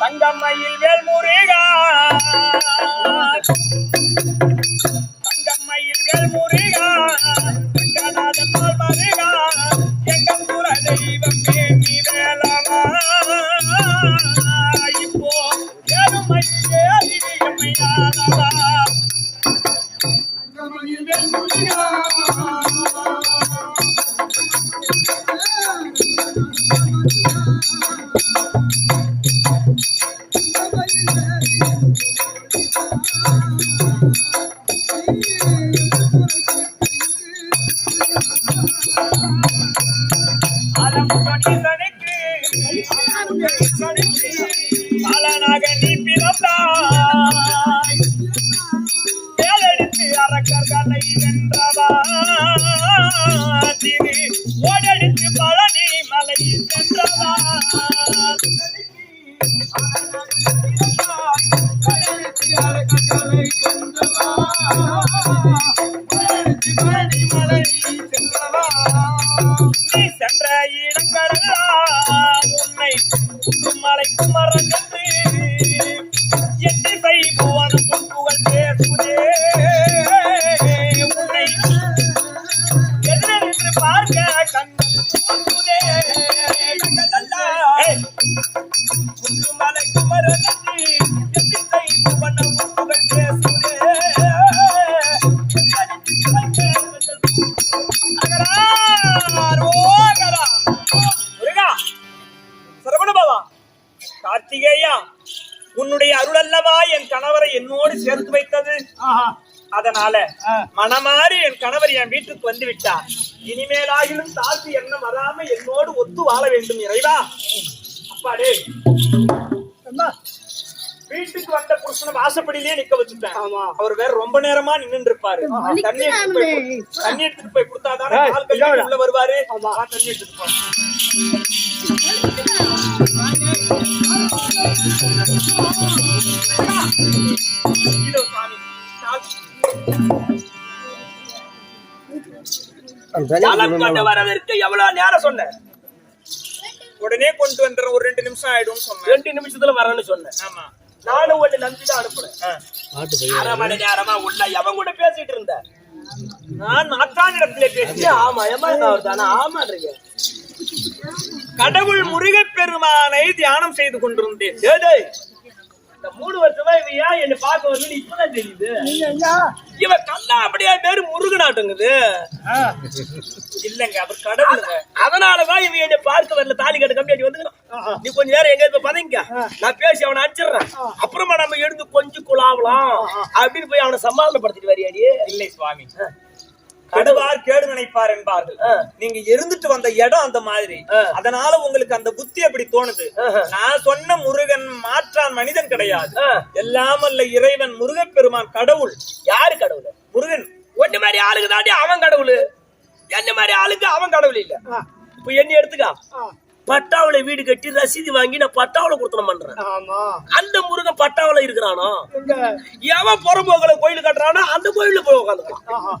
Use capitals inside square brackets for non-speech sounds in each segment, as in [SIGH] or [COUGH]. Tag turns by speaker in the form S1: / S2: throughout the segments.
S1: தங்கம்மையில் வேல் முருகா. தங்கம்மையில் வேல் முருகா. தங்கநாதன் பால் மருகா எங்கம் குல தெய்வம் நீ வேலவா இப்போ ஏழுமையிலே அதிகமை நாதவா அலம் பார்க்க புவனம் கார்த்திகேயா உன்னுடைய அருள் அல்லவா என் கணவரை என்னோடு சேர்த்து வைத்தது. அதனால மனமாறி என் கணவர் என் வீட்டுக்கு வந்து விட்டார். இனிமேலாகிலும் தாழ்த்து எண்ணம் வராம என்னோடு ஒத்து வாழ வேண்டும் இறைவா. அப்பாடே. வீட்டுக்கு வந்த புருஷனை வாசப்படியிலே நிக்க வச்சுட்டேன். அவர் வேற ரொம்ப நேரமா நின்னு இருப்பாரு தண்ணி எடுத்துட்டு போய் தண்ணி எடுத்துட்டு போய் கொடுத்தாதானே கால் உள்ள வருவாரு. தண்ணி எடுத்துட்டு போ. இதோ சாமி.
S2: கொண்டு வரதற்கு எவ்வளவு நேரம் சொன்னேன்
S1: உடனே கொண்டு வந்துடுறேன் ஒரு ரெண்டு நிமிஷம் ஆயிடும் சொன்னேன்
S2: ரெண்டு நிமிஷத்துல வரேன்னு சொன்னேன்
S1: ஆமா.
S2: நானும் ஒண்ணு நம்பிதான் அனுப்புறேன். அரை மணி நேரமா உள்ள எவன் கூட பேசிட்டு இருந்தேன்
S1: நான் நாட்டானிடத்திலே பேசினேன்.
S2: ஆமா. ஏமா தானே? ஆமான்றீங்க
S1: கடவுள் முருகப் பெருமானை தியானம் செய்து கொண்டிருந்தேன்.
S2: இந்த மூணு வருஷமா இவன் ஏன் என்ன பார்க்க வந்து இப்பதான் தெரியுது. இவன் கண்ணா அப்படியே பேரு முருகனாட்டுங்குது.
S1: இல்லங்க அவர் கடவுளுங்க.
S2: அதனாலதான் இவன் என்னை பார்க்க வரல தாலி கட்டு கம்பி வந்துக்கிறான் நீ கொஞ்ச நேரம் எங்க இப்ப பதங்க நான் பேசி அவனை அடிச்சிடுறேன். அப்புறமா நம்ம எடுத்து கொஞ்சம் குழாவலாம் அப்படின்னு போய் அவனை சமாதானப்படுத்திட்டு வரியாடி
S1: இல்லை சுவாமி. கடுவார் கேடு நினைப்பார் என்பார்கள். நீங்க இருந்துட்டு வந்த இடம் அந்த மாதிரி. அதனால உங்களுக்கு அந்த புத்தி அப்படி தோணுது. நான் சொன்ன முருகன் மாற்றான் மனிதன் கிடையாது. எல்லாம் அல்ல இறைவன் முருகப் பெருமான் கடவுள்.
S2: யாரு கடவுள்?
S1: முருகன்.
S2: ஒண்ணு மாதிரி ஆளுக்கு தாண்டி அவன் கடவுள். என்ன மாதிரி ஆளுக்கு அவன் கடவுள் இல்ல. இப்ப என்ன எடுத்துக்கா? பட்டாவுல வீடு கட்டி ரசீது வாங்கி நான் பட்டாவுல கொடுத்தனம் பண்றேன். அந்த முருகன் பட்டாவுல இருக்கிறானோ? எவன் புறம்போக்கல கோயில் கட்டுறானோ அந்த கோயில்ல போய் உட்காந்துக்கலாம்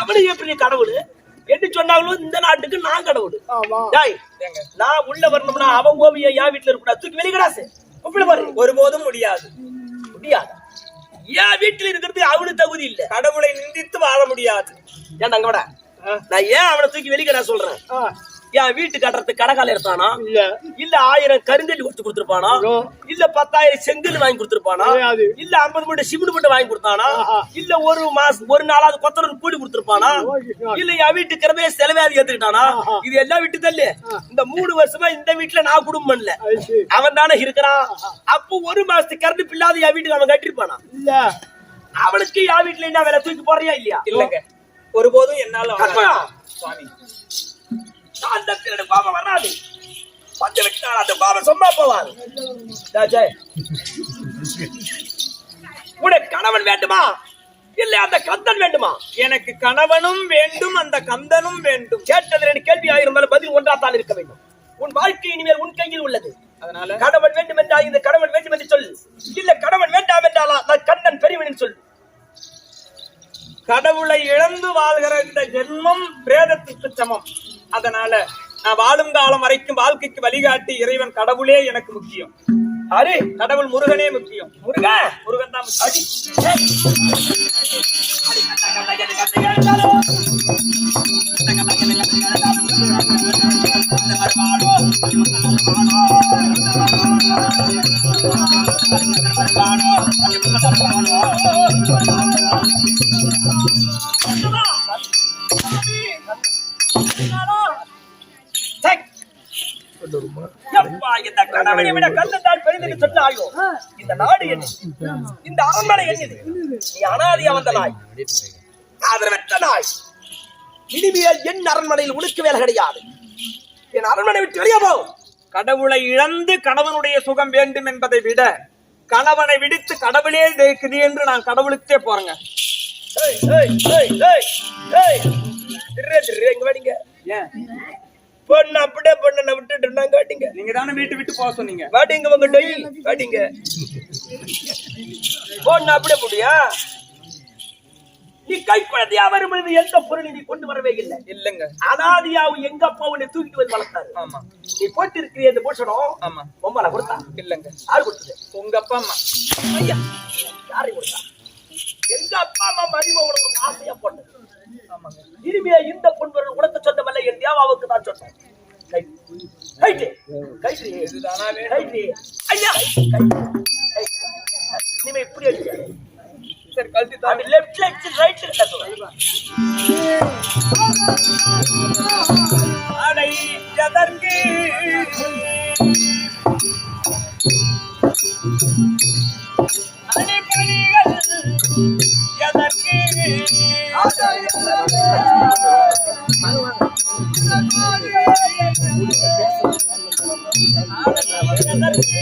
S2: அவனு எப்படி கடவுள்? என்ன சொன்னாங்களோ இந்த நாட்டுக்கு நான் கடவுள். நான் உள்ள வரணும்னா அவன் கோபியை என் வீட்டுல இருக்கூடாது தூக்கி வெளிக்கடாசு பாரு.
S1: ஒருபோதும் முடியாது.
S2: முடியாது? என் வீட்டுல இருக்கிறது அவனுக்கு தகுதி இல்ல.
S1: கடவுளை நிந்தித்து வாழ முடியாது.
S2: ஏன்டா அங்க வாடா நான் ஏன் அவனை தூக்கி வெளிக்க நான் சொல்றேன்? என் வீட்டு கட்டுறதுக்கு கடகால எடுத்தானா?
S3: இல்ல.
S2: இல்ல ஆயிரம் கருங்கல் கொடுத்து கொடுத்துருப்பானா? இல்ல பத்தாயிரம் செங்கல் வாங்கி கொடுத்துருப்பானா. இல்ல ஐம்பது மூட்டை சிமெண்ட் மூட்டை வாங்கி கொடுத்தானா? இல்ல ஒரு மாசம் ஒரு நாளாவது கொத்தரன் கூலி கொடுத்துருப்பானா? இல்ல என் வீட்டு கிரமே செலவாதி ஏத்துக்கிட்டானா இது எல்லாம் விட்டு தள்ளு. இந்த மூணு வருஷமா இந்த வீட்டுல நான் குடும்பம் பண்ணல. அவன் தானே இருக்கிறான். அப்போ ஒரு மாசத்துக்கு கரண்ட் பில்லாத என் வீட்டுக்கு அவன் கட்டிருப்பானா
S3: இல்ல.
S2: அவனுக்கு என் வீட்டுல என்ன வேலை? தூக்கி போறியா இல்லையா?
S1: இல்லங்க. ஒருபோதும் என்னால. சுவாமி.
S2: திருடு பாவம் வராது. பஞ்ச வச்சுட்டான் அந்த பாவம் சும்மா ராஜே, உனக்கு கணவன் வேண்டுமா? இல்ல அந்த கந்தன் வேண்டுமா?
S1: எனக்கு கணவனும் வேண்டும் அந்த கந்தனும் வேண்டும்.
S2: கேட்டது ரெண்டு கேள்வி ஆயிருந்தாலும் பதில் ஒன்றாத்தான் இருக்க வேண்டும். உன் வாழ்க்கை இனிமேல் உன் கையில் உள்ளது.
S1: அதனால?
S2: கணவன் வேண்டும் என்றால் இந்த கணவன் வேண்டும் என்று சொல் இல்ல கணவன் வேண்டாம் என்றாலா நான் கண்ணன் பெரியவன் சொல்
S1: கடவுளை இழந்து வாழ்கிற இந்த ஜென்மம் பிரேதத்துக்கு சமம். அதனால நான் வாழும் காலம் வரைக்கும் வாழ்க்கைக்கு வழிகாட்டி இறைவன் கடவுளே எனக்கு முக்கியம்
S2: அரே
S1: கடவுள் முருகனே முக்கியம்
S2: முருகா
S1: முருகன் தான்
S2: அடி எப்பா, இந்த கணவனை விட கண்ணத்தால் பெரிதுன்னு சொன்னாயோ? இந்த நாடு என்ன இந்த அரண்மனை என்னது? நீ அனாதியா வந்த நாய் ஆதரவற்ற நாய். இனிமேல் என் அரண்மனையில் உனக்கு வேலை கிடையாது. என் அரண்மனை விட்டு வெளியே போ.
S1: கடவுளை இழந்து கணவனுடைய சுகம் வேண்டும் என்பதை விட கணவனை விடுத்து கடவுளே ஜெயிக்குது என்று நான் கடவுளுக்கே போறேங்க.
S2: ஏய், ஏய், ஏய், ஏய், ஏய். திர்ரே, திர்ரே, இங்க வாடிங்க.
S1: ஏன்?
S2: பொண்ணு அப்படியே பொண்ணை விட்டுட்டு இருந்தாங்க வாடிங்க.
S1: நீங்க தானே வீட்டு விட்டு போக சொன்னீங்க?
S2: வாடிங்க உங்க டொய் வாடிங்க. பொண்ணு அப்படியே போடியா நீ கை குழந்தையா வரும்பொழுது எந்த பொருளை நீ கொண்டு வரவே இல்லை?
S1: இல்லங்க.
S2: அனாதியாவும் எங்க அப்பா உன்னை தூக்கிட்டு வந்து வளர்த்தாரு?
S1: ஆமா.
S2: நீ போட்டு இருக்கிற இந்த பூஷணம்
S1: ஆமா.
S2: பொம்மலை கொடுத்தா?
S1: இல்லங்க.
S2: யாரு கொடுத்தது?
S1: உங்க அப்பா அம்மா.
S2: ஐயா யாரை கொடுத்தா? எங்க அப்பா அம்மா மருமக உனக்கு ஆசையா போட்டது?
S1: ஆமாங்க.
S2: இனிமே இந்த பொன்பொருள் உனக்கு சொந்தமல்ல என் தேவாவுக்கு தான் சொன்னேன் இனிமே இப்படி அடிக்க.
S1: சரி கழட்டி தான்
S2: அடிச்சு ரைட்ல தட்டுவேன்
S1: அடை எதற்கு? எதற்கு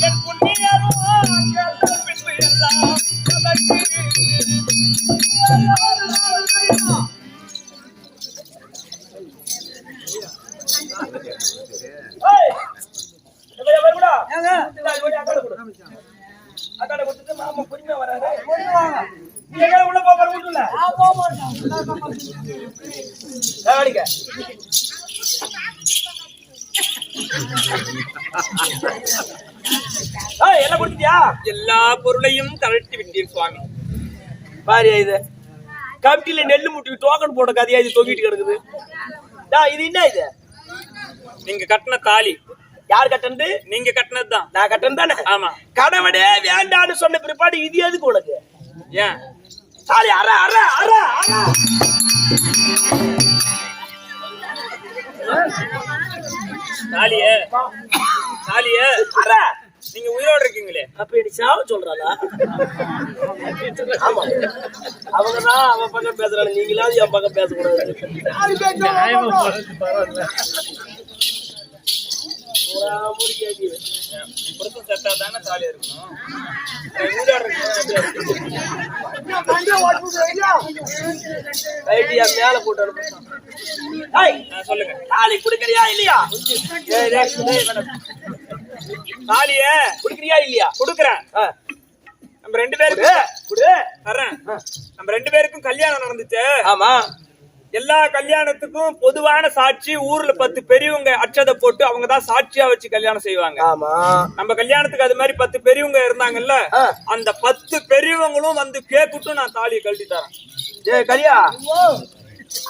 S1: என் புண்ணியரும் எல்லாம்
S2: எல்லாம் கொடுத்துட்டியா?
S1: எல்லா பொருளையும் தளர்த்தி விட்டீர் சுவாமி.
S2: பாரியா இது? கமிட்டில நெல்லு முட்டி டோக்கன் போட்ட கதையா இது தொங்கிட்டு கிடக்குது? டேய், இது என்ன இது?
S1: நீங்க கட்டின தாலி.
S2: யார் கட்டனது?
S1: நீங்க கட்டினது தான்
S2: நான் கட்டணும் தானே?
S1: ஆமா.
S2: கணவனே வேண்டான்னு சொன்ன பிற்பாடு இது எதுக்கு உனக்கு?
S1: ஏன்?
S2: சாரி அற அற அற அற.
S1: தாலிய தாலிய நீங்க உயிரோட இருக்கீங்களே.
S2: அப்ப எனக்கு சாவ சொல்றாளா? ஆமா. அவங்கதான் அவன் பக்கம் பேசுறாங்க. நீங்களாவது என் பக்கம் பேசக்கூடாது.
S1: புருஷன் செத்தா தானே தாலி இருக்கணும் உயிரோட
S2: ஐடியா மேல போட்டு அனுப்புறான். ஏய்,
S1: சொல்லுங்க
S2: தாலி குடுக்கறியா இல்லையா ஏய், டேய்,
S1: தாலிய
S2: குடுக்கறியா இல்லையா
S1: குடுக்குறேன்
S2: ஆ,
S1: நம்ம ரெண்டு
S2: பேருக்கு
S1: பேருக்கும்
S2: குடு.
S1: தர்றேன் நம்ம ரெண்டு பேருக்கும் கல்யாணம் நடந்துச்சு
S2: ஆமா
S1: எல்லா கல்யாணத்துக்கும் பொதுவான சாட்சி ஊர்ல பத்து பெரியவங்க அட்சதை போட்டு அவங்க தான் சாட்சியா வச்சு கல்யாணம் செய்வாங்க.
S2: ஆமா.
S1: நம்ம கல்யாணத்துக்கு அது மாதிரி பத்து பெரியவங்க இருந்தாங்கல்ல. அந்த பத்து பெரியவங்களும் வந்து கேக்குட்டும் நான் தாலியை கழட்டி தரேன்.
S2: ஏய் கலியா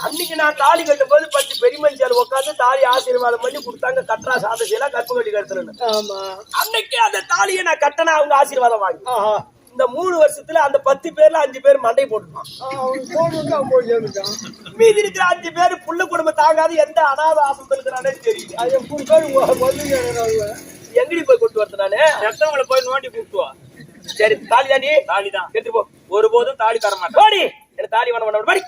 S2: அன்னைக்கு நான் தாலி கட்டும் போது பத்து பெரிய மனுஷால் உட்காந்து தாலி ஆசீர்வாதம் பண்ணி கொடுத்தாங்க. கட்டுறா சாத செய்யலாம் கற்பு கட்டி கட்டுறேன்னு.
S3: ஆமா.
S2: அன்னைக்கு அந்த தாலியை நான் கட்டினா அவங்க ஆசீர்வாதம் வாங்கி. இந்த மூணு வருஷத்துல அந்த பத்து பேர்ல அஞ்சு பேர் மண்டை போட்டுட்டான் மீதி இருக்கிற அஞ்சு பேர் புள்ள குடும்பம் தாங்காது எந்த அனாத இருக்கிறானே தெரியல
S3: மூணு பேர்
S2: எங்கடி போய் கொண்டு வரது நானு?
S1: எத்தவங்களை போய் நோண்டி கூப்பிட்டு வா
S2: சரி தாலி தாண்டி?
S1: தாலி தான்
S2: எடுத்து போ.
S1: ஒருபோதும் தாலி தர மாட்டேன்.
S2: போடி. எனக்கு தாலி வேணும் வேணும் படி.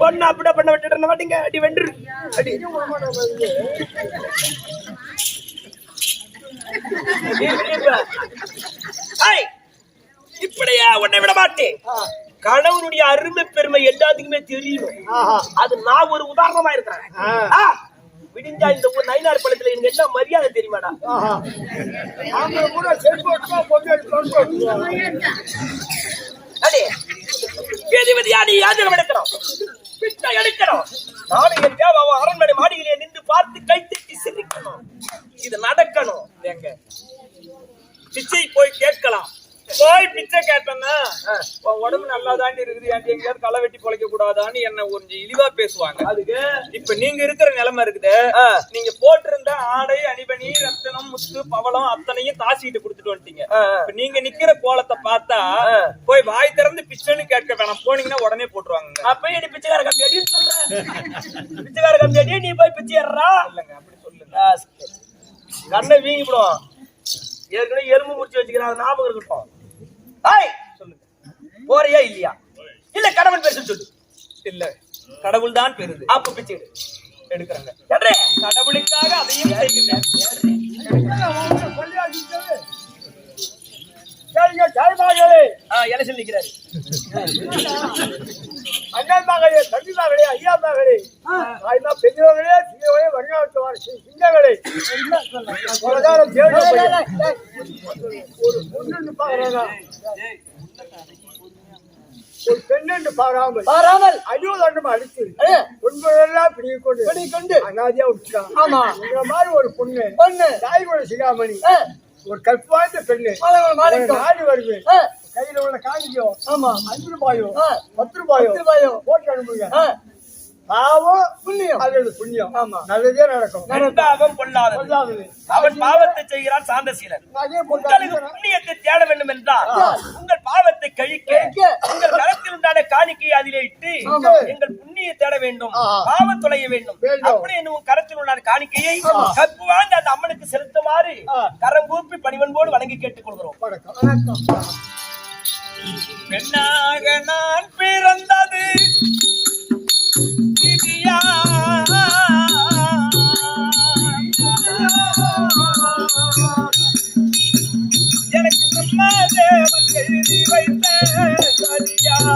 S2: பொண்ணு அப்படியே பண்ண விட்டுட்டு மாட்டீங்க. அடி வென்று. அடி. இப்படியா உன்னை விட மாட்டேன். கணவனுடைய அருமை பெருமை எல்லாத்துக்குமே தெரியும். அது நான் ஒரு உதாரணமா இருக்கிறேன். விடிஞ்சா இந்த ஊர் நயினார் படத்துல எனக்கு என்ன மரியாதை தெரியுமாடா? அடே வேதிபதி யானை யாஜகம் எடுக்கிறோம் பிச்சை எடுக்கிறோம் நானும் என் தேவாவும் அரண்மனை மாடியிலே நின்று பார்த்து கைத்தட்டி சிரிக்கணும். இது நடக்கணும்.
S1: எங்க பிச்சை போய் கேட்கலாம். போய் பிச்சை கேட்டேன்னா உன் உடம்பு நல்லா தாண்டி இருக்குது ஏன்டி எங்கேயாவது களை வெட்டி பொழைக்க கூடாதான்னு என்ன கொஞ்சம் இழிவா பேசுவாங்க.
S2: அதுக்கு?
S1: இப்ப நீங்க இருக்கிற நிலைமை இருக்குது. நீங்க போட்டிருந்த ஆடை அணிபணி ரத்தனம் முத்து பவளம் அத்தனையும் தாசிட்டு கொடுத்துட்டு வந்துட்டீங்க. நீங்க நிக்கிற கோலத்தை பார்த்தா போய் வாய் திறந்து பிச்சைன்னு கேட்க வேணாம். போனீங்கன்னா உடனே போட்டுருவாங்க
S2: அப்ப நீ பிச்சைக்கார கம்பி அடின்னு சொல்றேன் பிச்சைக்கார கம்பி அடி நீ போய் பிச்சை ஏறா
S1: இல்லைங்க அப்படி சொல்லுங்க.
S2: கண்ணை வீங்கிவிடும் ஏற்கனவே எலும்பு முடிச்சு வச்சுக்கிறான் அது ஞாபகம் இருக்கட்டும் ஐய்
S1: சொல்லுங்க
S2: போறியா இல்லையா இல்ல கணவன் பேச சொல்லு
S1: இல்ல கடவுள் தான் பெருது
S2: அப்ப பிச்சை எடு
S1: எடுக்கிறாங்க. கடவுளுக்காக அதையும் செய்கின்றேன்
S3: சரிங்க தாய்மார்களே
S2: எலெக்ஷன் நிக்கிறாரு. [LAUGHS]
S3: அண்ணன் மகளே தம்பி மகளே ஐயா மகளே. தாய்மா பெரியவர்களே சிங்கங்களே. தேடி ஒரு பொண்ணு பாக்குறாங்க. ஒரு பெண்ணு பாராமல்.
S2: பாராமல்.
S3: அடிவதண்டம் அடித்து ஒன்பதெல்லாம் பிடிக்க கொண்டு கொண்டு அனாதியா விட்டுட்டான். ஆமா. இந்த மாதிரி ஒரு பொண்ணு. பொண்ணு. தாய் கூட சிகாமணி. ஒரு கற்பு வாய்ந்த பெண்ணு. நாடு வருது. கையில உள்ள காணிக்கோ ஆமா. அஞ்சு ரூபாயோ பத்து ரூபாயோ ரூபாயோ. போட்டு அனுப்புங்க. பாவம் புண்ணியம். அது புண்ணியம். ஆமா. நல்லதே நடக்கும்.
S2: நண்பாகம் பொல்லாதது. அவன் பாவத்தை செய்கிறான் சாந்தசீலன் உங்களுக்கு புண்ணியத்தை தேட வேண்டும் என்றால் உங்கள் பாவத்தை கழிக்க உங்கள் கரத்தில் உண்டான காணிக்கையை அதிலே இட்டு எங்கள் புண்ணியை தேட வேண்டும். பாவம் தொலைய வேண்டும். அப்படி உன் கரத்தில் உண்டான காணிக்கையை கப்பு வாழ்ந்து அந்த அம்மனுக்கு செலுத்துமாறு கரம் கூப்பி பணிவன்போடு வணங்கி கேட்டுக் கொள்கிறோம்
S1: பெண்ணாக நான் பிறந்தது.